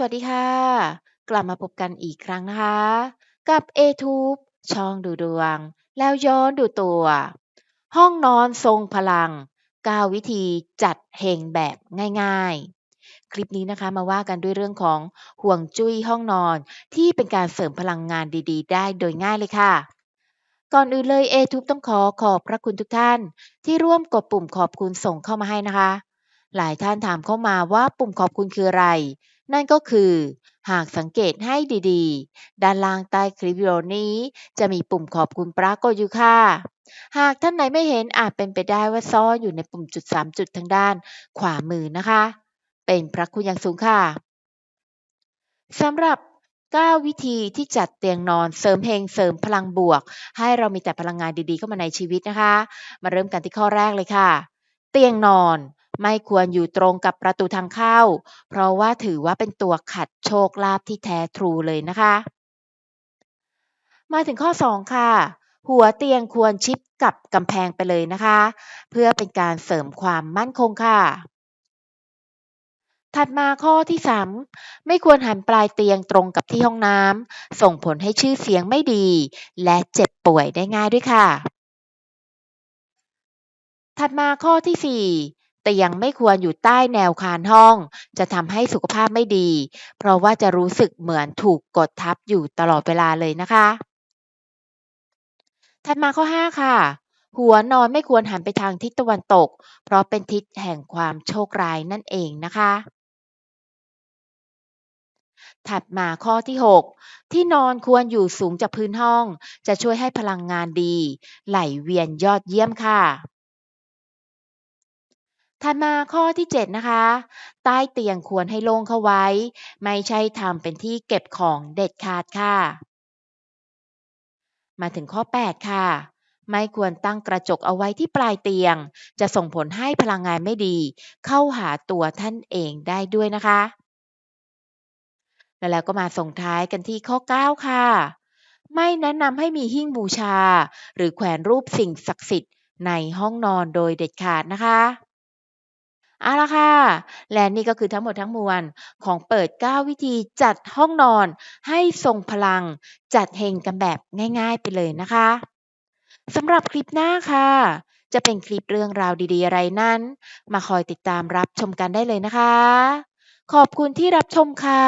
สวัสดีค่ะ กลับมาพบกันอีกครั้งนะคะ กับ a t u b e ช่องดูดวง แล้วย้อนดูตัว ห้องนอนทรงพลัง 9 วิธีจัดเฮงแบบง่ายๆ คลิปนี้นะคะมาว่ากันด้วยเรื่องของห่วงจุ้ยห้องนอนที่เป็นการเสริมพลังงานดีๆ ได้โดยง่ายเลยค่ะ ก่อนอื่นเลย a t u b e ต้องขอขอบพระคุณทุกท่าน ที่ร่วมกดปุ่มขอบคุณส่งเข้ามาให้นะคะ หลายท่านถามเข้ามาว่าปุ่มขอบคุณคืออะไร นั่นก็คือ หากสังเกตให้ดีๆ ด้านล่างใต้คลิปวิดีโอนี้ จะมีปุ่มขอบคุณปรากฏอยู่ค่ะ หากท่านไหนไม่เห็นอาจเป็นไปได้ว่าซ่อนอยู่ในปุ่มจุด 3 จุดทางด้าน ขวามือนะคะ เป็นพระคุณอย่างสูงค่ะสำหรับ9 วิธีที่จัดเตียงนอนเสริมเฮงเสริมพลังบวก ให้เรามีแต่พลังงานดีๆเข้ามาในชีวิตนะคะ มาเริ่มกันที่ข้อแรกเลยค่ะ เตียงนอน ไม่ควรอยู่ตรงกับประตูทางเข้า เพราะว่าถือว่าเป็นตัวขัดโชคลาภที่แท้ทรูเลยนะคะ มาถึงข้อ 2 ค่ะ หัวเตียงควรชิดกับกำแพงไปเลยนะคะ เพื่อเป็นการเสริมความมั่นคงค่ะถัดมาข้อที่3ไม่ควรหันปลายเตียงตรงกับที่ห้องน้ำส่งผลให้ชื่อเสียงไม่ดี และเจ็บป่วยได้ง่ายด้วยค่ะ ถัดมาข้อที่4 เตียงไม่ควรอยู่ใต้แนวคานห้อง จะทำให้สุขภาพไม่ดี เพราะว่าจะรู้สึกเหมือนถูกกดทับอยู่ตลอดเวลาเลยนะคะ ถัดมาข้อ 5 ค่ะ หัวนอนไม่ควรหันไปทางทิศตะวันตก เพราะเป็นทิศแห่งความโชคร้ายนั่นเองนะคะถัดมาข้อที่ 6 ที่นอนควรอยู่สูงจากพื้นห้อง จะช่วยให้พลังงานดี ไหลเวียนยอดเยี่ยมค่ะ ถัดมาข้อที่ 7 นะคะ ใต้เตียงควรให้โล่งเข้าไว้ ไม่ใช่ทำเป็นที่เก็บของเด็ดขาดค่ะ มาถึงข้อ 8 ค่ะ ไม่ควรตั้งกระจกเอาไว้ที่ปลายเตียง จะส่งผลให้พลังงานไม่ดี เข้าหาตัวท่านเองได้ด้วยนะคะ แล้วก็มาส่งท้ายกันที่ข้อ 9 ค่ะ ไม่แนะนำให้มีหิ้งบูชา หรือแขวนรูปสิ่งศักดิ์สิทธิ์ในห้องนอนโดยเด็ดขาดนะคะ เอาละค่ะ และนี่ก็คือทั้งหมดทั้งมวลของเปิด 9 วิธีจัดห้องนอนให้ทรงพลัง จัดเฮงกันแบบง่าย ๆ ไปเลยนะคะสำหรับคลิปหน้าค่ะ จะเป็นคลิปเรื่องราวดีๆ อะไรนั้น มาคอยติดตามรับชมกันได้เลยนะคะ ขอบคุณที่รับชมค่ะ